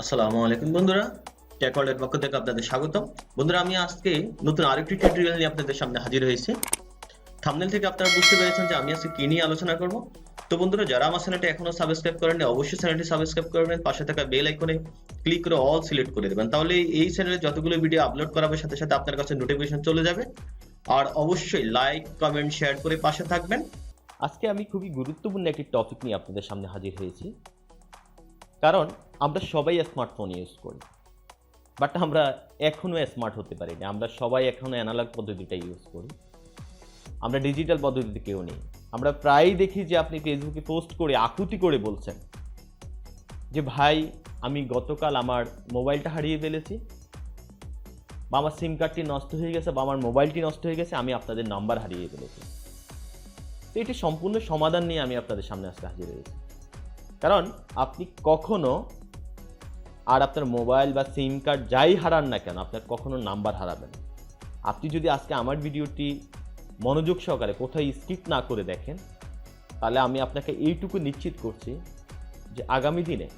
আসসালামু আলাইকুম বন্ধুরা। টেকওয়ার্ল্ডের পক্ষ থেকে আপনাদের স্বাগতম। বন্ধুরা, আমি আজকে নতুন আরেকটি টিউটোরিয়াল নিয়ে আপনাদের সামনে হাজির হয়েছি। থাম্বনেল থেকে আপনারা বুঝতে পেরেছেন যে আমি আজকে কি নিয়ে আলোচনা করব। তো বন্ধুরা, যারা আমার চ্যানেলটি এখনও সাবস্ক্রাইব করেননি, অবশ্যই চ্যানেলটি সাবস্ক্রাইব করবেন পাশে থাকা বেল আইকনে ক্লিক করে অল সিলেক্ট করে দেবেন। তাহলে এই চ্যানেলে যতগুলো ভিডিও আপলোড করাবে সাথে সাথে আপনার কাছে নোটিফিকেশন চলে যাবে। আর অবশ্যই লাইক কমেন্ট শেয়ার করে পাশে থাকবেন। আজকে আমি খুবই গুরুত্বপূর্ণ একটি টপিক নিয়ে আপনাদের সামনে হাজির হয়েছি। কারণ আমরা সবাই স্মার্টফোন ইউজ করি বাট আমরা এখনও স্মার্ট হতে পারিনি। আমরা সবাই এখনও অ্যানালগ পদ্ধতিটা ইউজ করি। আমরা ডিজিটাল পদ্ধতিতে কেউ নেই। আমরা প্রায়ই দেখি যে আপনি ফেসবুকে পোস্ট করে আকুতি করে বলছেন যে, ভাই, আমি গতকাল আমার মোবাইলটা হারিয়ে ফেলেছি বা আমার সিম কার্ডটি নষ্ট হয়ে গেছে বা আমার মোবাইলটি নষ্ট হয়ে গেছে, আমি আপনাদের নাম্বার হারিয়ে ফেলেছি। তো এটি সম্পূর্ণ সমাধান নিয়ে আমি আপনাদের সামনে আজকে হাজির হয়েছি। কারণ আপনি কখনো আর আপনার মোবাইল বা সিম কার্ড যাই হারান না কেন, আপনার কখনো নাম্বার হারাবেন। আপনি যদি আজকে আমার ভিডিওটি মনোযোগ সহকারে কোথায় স্কিপ না করে দেখেন, তাহলে আমি আপনাকে এইটুকু নিশ্চিত করছি যে আগামী দিনে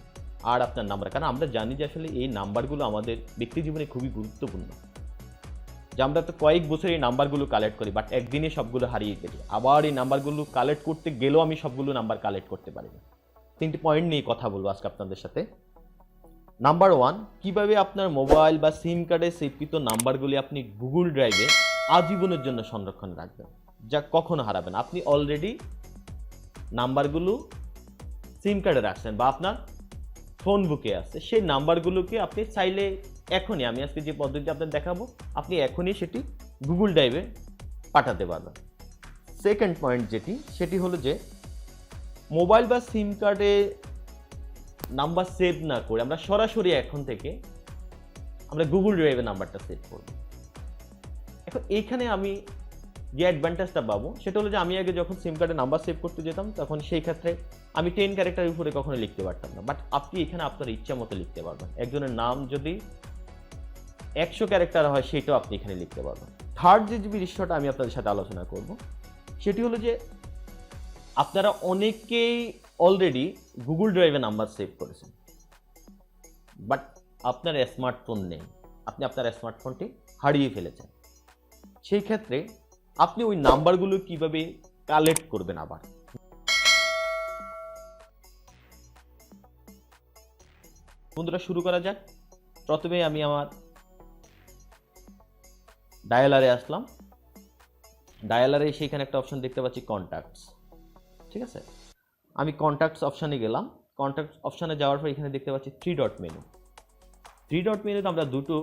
আর আপনার নাম্বার, কারণ আমরা জানি যে আসলে এই নাম্বারগুলো আমাদের ব্যক্তি জীবনে খুবই গুরুত্বপূর্ণ। যে আমরা তো কয়েক বছর এই নাম্বারগুলো কালেক্ট করি বাট একদিনে সবগুলো হারিয়ে ফেলি আবার এই নাম্বারগুলো কালেক্ট করতে গেলেও আমি সবগুলো নাম্বার কালেক্ট করতে পারি তিনটি পয়েন্ট নিয়ে কথা বলব আজকে আপনাদের সাথে। নাম্বার ওয়ান কীভাবে আপনার মোবাইল বা সিম কার্ডে সেভকৃত নাম্বারগুলি আপনি গুগল ড্রাইভে আজীবনের জন্য সংরক্ষণ রাখবেন? যা কখনো হারাবেন আপনি অলরেডি নাম্বারগুলো সিম কার্ডে রাখছেন বা আপনার ফোন বুকে আছে। সেই নাম্বারগুলোকে আপনি চাইলে এখনই, আমি আজকে যে পদ্ধতি আপনাদের দেখাবো, আপনি এখনই সেটি গুগল ড্রাইভে পাঠাতে পারবেন। সেকেন্ড পয়েন্ট যেটি, সেটি হলো যে মোবাইল বা সিম কার্ডে নাম্বার সেভ না করে আমরা সরাসরি এখন থেকে আমরা গুগল ড্রাইভে নাম্বারটা সেভ করব। এখন এইখানে আমি যে অ্যাডভান্টেজটা পাবো, সেটা হলো যে আমি আগে যখন সিম কার্ডে নাম্বার সেভ করতে যেতাম, তখন সেই ক্ষেত্রে আমি টেন ক্যারেক্টারের উপরে কখনো লিখতে পারতাম না। বাট আপনি এখানে আপনার ইচ্ছা মতো লিখতে পারবেন। একজনের নাম যদি একশো ক্যারেক্টার হয়, সেটাও আপনি এখানে লিখতে পারবেন। থার্ড যে বিষয়টা আমি আপনাদের সাথে আলোচনা করব, সেটি হলো যে আপনারা অনেকেই অলরেডি গুগল ড্রাইভে নাম্বার সেভ করেছেন। বাট আপনার স্মার্টফোন নেই। আপনি আপনার স্মার্টফোনটি হারিয়ে ফেলেছেন। সেই ক্ষেত্রে আপনি ওই নাম্বারগুলো কীভাবে কালেক্ট করবেন আবার? বন্ধুরা, শুরু করা যাক। প্রথমে আমি আমার ডায়ালারে আসলাম। ডায়ালারে সেখানে একটা অপশন দেখতে পাচ্ছি কন্ট্যাক্টস ঠিক আছে? আমি কন্ট্যাক্টস অপশানে গেলাম। কন্ট্যাক্ট অপশানে যাওয়ার পর এখানে দেখতে পাচ্ছি three dot menu three dot মেনুতে আমরা দুটো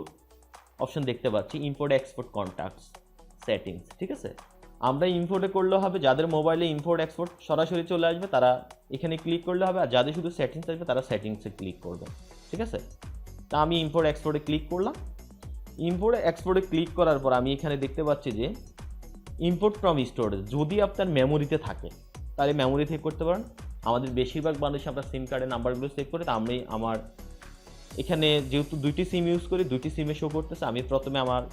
অপশন দেখতে পাচ্ছি ইম্পোর্ট এক্সপোর্ট কন্ট্যাক্টস সেটিংস ঠিক আছে? আমরা ইম্পোর্টে করলে হবে, যাদের মোবাইলে ইম্পোর্ট এক্সপোর্ট সরাসরি চলে আসবে, তারা এখানে ক্লিক করলে হবে, আর যাদের শুধু সেটিংস আসবে তারা সেটিংসে ক্লিক করবে, ঠিক আছে? তা আমি ইম্পোর্ট এক্সপোর্টে ক্লিক করলাম। ইম্পোর্ট এক্সপোর্টে ক্লিক করার পর আমি এখানে দেখতে পাচ্ছি যে ইম্পোর্ট ফ্রম স্টোরেজ যদি আপনার মেমোরিতে থাকে তাহলে মেমোরি থেকে করতে পারেন। আমাদের বেশিরভাগ মানুষ আমরা সিম কার্ডের নাম্বারগুলো সেভ করে, তা আমি আমার এখানে যেহেতু দুইটি সিম ইউজ করি, দুইটি সিমে শো করতেছে, আমি প্রথমে আমার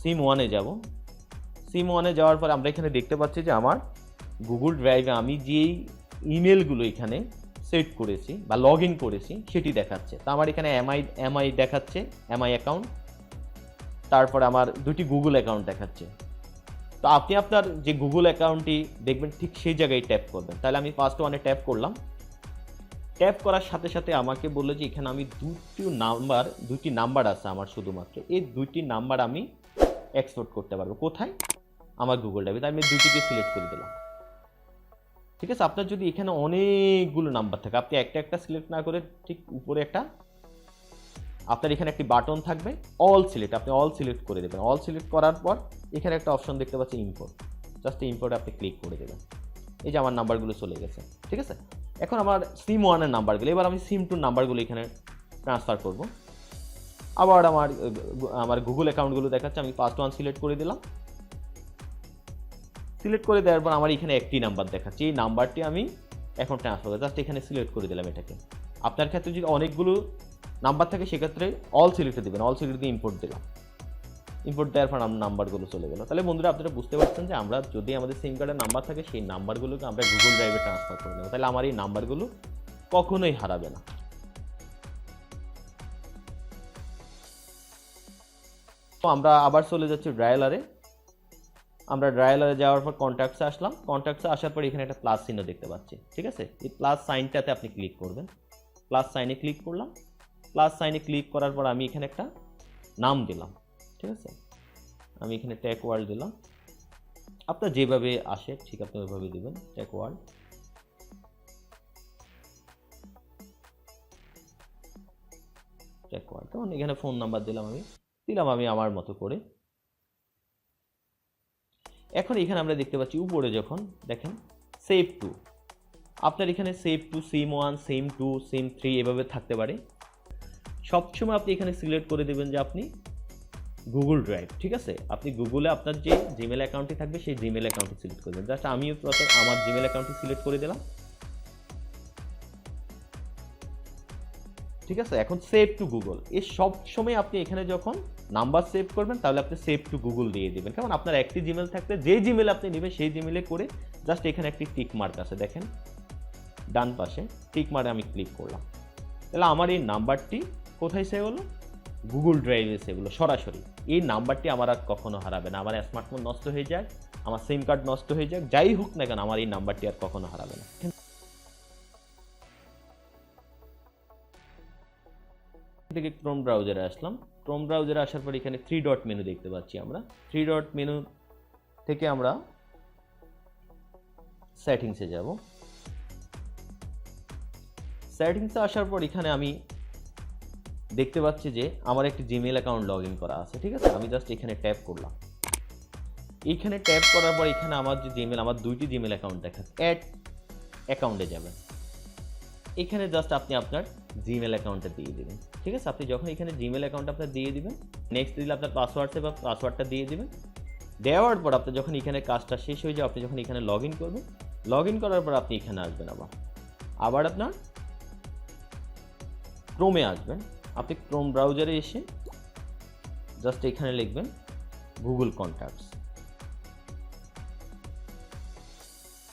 সিম ওয়ানে যাব। সিম ওয়ানে যাওয়ার পর আমরা এখানে দেখতে পাচ্ছি যে আমার গুগল ড্রাইভে আমি যেই ইমেলগুলো এখানে সেট করেছি বা লগ ইন করেছি, সেটি দেখাচ্ছে। তা আমার এখানে এমআই এমআই দেখাচ্ছে এমআই অ্যাকাউন্ট তারপর আমার দুটি গুগল অ্যাকাউন্ট দেখাচ্ছে। তো আপনি আপনার যে গুগল অ্যাকাউন্টটি দেখবেন, ঠিক সেই জায়গায় ট্যাপ করবেন। তাহলে আমি ফার্স্ট ওয়ানে ট্যাপ করলাম। ট্যাপ করার সাথে সাথে আমাকে বলল যে, এখানে আমি দুটি নাম্বার দুটি নাম্বার আছে আমার শুধুমাত্র। এই দুইটি নাম্বার আমি এক্সপোর্ট করতে পারব। কোথায়? আমার গুগল ড্রাইভে তাই আমি দুটিকে সিলেক্ট করে দিলাম। ঠিক আছে? আপনার যদি এখানে অনেকগুলো নাম্বার থাকে, আপনি একটা একটা সিলেক্ট না করে ঠিক উপরে একটা, আপনার এখানে একটি বাটন থাকবে অল সিলেক্ট আপনি অল সিলেক্ট করে দেবেন। অল সিলেক্ট করার পর এখানে একটা অপশন দেখতে পাচ্ছি ইম্পোর্ট জাস্ট ইম্পোর্টে আপনি ক্লিক করে দেবেন। এই যে আমার নাম্বারগুলো চলে গেছে, ঠিক আছে? এখন আমার সিম ওয়ানের নাম্বারগুলো এবার আমি সিম টুর নাম্বারগুলো এখানে ট্রান্সফার করব। আবার আমার আমার গুগল অ্যাকাউন্টগুলো দেখাচ্ছে, আমি ফার্স্ট ওয়ান সিলেক্ট করে দিলাম। সিলেক্ট করে দেওয়ার পর আমার এখানে একটি নাম্বার দেখাচ্ছে। এই নাম্বারটি আমি এখন ট্রান্সফার করি জাস্ট এখানে সিলেক্ট করে দিলাম এটাকে। আপনার ক্ষেত্রে যদি অনেকগুলো নাম্বার থাকে, সেক্ষেত্রে অল সিলেক্টে দেবেন অল সিলেক্ট দিয়ে ইম্পোর্ট দিলাম। ইনপুট দেওয়ার পর নাম্বারগুলো চলে গেলো। তাহলে বন্ধুরা, আপনারা বুঝতে পারছেন যে আমরা যদি আমাদের সিম কার্ডের নাম্বার থাকে, সেই নাম্বারগুলোকে আমরা গুগল ড্রাইভে ট্রান্সফার করে দেবো তাহলে আমার এই নাম্বারগুলো কখনোই হারাবে না। তো আমরা আবার চলে যাচ্ছি ড্রায়ালারে আমরা ড্রায়ালারে যাওয়ার পর কন্ট্যাক্টসে আসলাম। কন্ট্যাক্টসে আসার পর এখানে একটা প্লাস চিহ্ন দেখতে পাচ্ছি। ঠিক আছে? এই প্লাস সাইনটাতে আপনি ক্লিক করবেন। প্লাস সাইনে ক্লিক করলাম। প্লাস সাইনে ক্লিক করার পর আমি এখানে একটা নাম দিলাম। ঠিক আছে? আমি এখানে ট্যাগ ওয়ার্ল্ড দিলাম। আপনার যেভাবে আসে, ঠিক আপনি ওইভাবে দিবেন ট্যাগ ওয়ার্ল্ড ট্যাগ ওয়ার্ল্ড তখন এখানে ফোন নাম্বার দিলাম আমি। দিলাম আমি আমার মতো করে। এখন এখানে আমরা দেখতে পাচ্ছি, উপরে যখন, দেখেন সেভ টু আপনার এখানে save to SIM one SIM two SIM three এভাবে থাকতে পারে। সবসময় আপনি এখানে সিলেক্ট করে দেবেন যে আপনি গুগল ড্রাইভ ঠিক আছে? আপনি গুগলে আপনার যে জিমেল অ্যাকাউন্টটি থাকবে, সেই জিমেল অ্যাকাউন্টটি সিলেক্ট করবেন জাস্ট আমিও প্রথম আমার জিমেল অ্যাকাউন্টটি সিলেক্ট করে দিলাম। ঠিক আছে? এখন সেভ টু গুগল এই সব সময় আপনি এখানে যখন নাম্বার সেভ করবেন, তাহলে আপনি সেভ টু গুগল দিয়ে দিবেন। কারণ আপনার একটি জিমেল থাকলে, যে জিমেল আপনি নেবেন, সেই জিমেলে করে জাস্ট এখানে একটি টিক মার্ক আছে, দেখেন। ডান পাশে টিক মার্কে আমি ক্লিক করলাম। তাহলে আমার এই নাম্বারটি কোথায় সেভ হলো? গুগল ড্রাইভে সেভ হলো সরাসরি। এই নাম্বারটি আমার আর কখনো হারাবে না। আমার স্মার্টফোন নষ্ট হয়ে যায় আমার সিম কার্ড নষ্ট হয়ে যাক, যাই হোক না কেন, আমার এই নাম্বারটি আর কখনো হারাবে না। থেকে ক্রোম ব্রাউজারে আসলাম। ক্রোম ব্রাউজারে আসার পর এখানে থ্রি ডট মেনু দেখতে পাচ্ছি আমরা। থ্রি ডট মেনু থেকে আমরা সেটিংসে যাব। সেটিংসে আসার পর এখানে আমি দেখতে পাচ্ছি যে আমার একটি জিমেল অ্যাকাউন্ট লগ ইন করা আছে, ঠিক আছে? আমি জাস্ট এখানে ট্যাপ করলাম। এইখানে ট্যাপ করার পর এখানে আমার যে জিমেল আমার দুইটি জিমেল অ্যাকাউন্ট দেখাচ্ছে অ্যাড অ্যাকাউন্টে যাবেন। এখানে জাস্ট আপনি আপনার জিমেল অ্যাকাউন্টটা দিয়ে দেবেন, ঠিক আছে? আপনি যখন এখানে জিমেল অ্যাকাউন্ট আপনার দিয়ে দিবেন নেক্সট দিলে আপনার পাসওয়ার্ড বা পাসওয়ার্ডটা দিয়ে দিবেন। দেওয়ার পর আপনি যখন এখানে কাজটা শেষ হয়ে যায় আপনি যখন এখানে লগ ইন করবেন লগ ইন করার পর আপনি এখানে আসবেন আবার। আবার আপনার ক্রোমে আসবেন। আপনি ক্রোম ব্রাউজারে এসে জাস্ট এখানে লিখবেন গুগল কন্ট্যাক্টস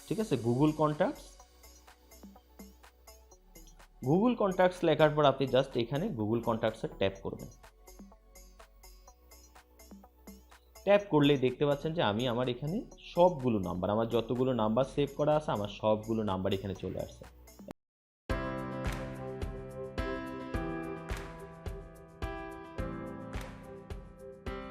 ঠিক আছে? গুগল কন্ট্যাক্টস গুগল কন্ট্যাক্টস লেখার পর আপনি জাস্ট এখানে গুগল কন্ট্যাক্টসে ট্যাপ করবেন। ট্যাপ করলেই দেখতে পাচ্ছেন যে আমি আমার এখানে সবগুলো নাম্বার আমার যতগুলো নাম্বার সেভ করা আছে, আমার সবগুলো নাম্বার এখানে চলে আসছে।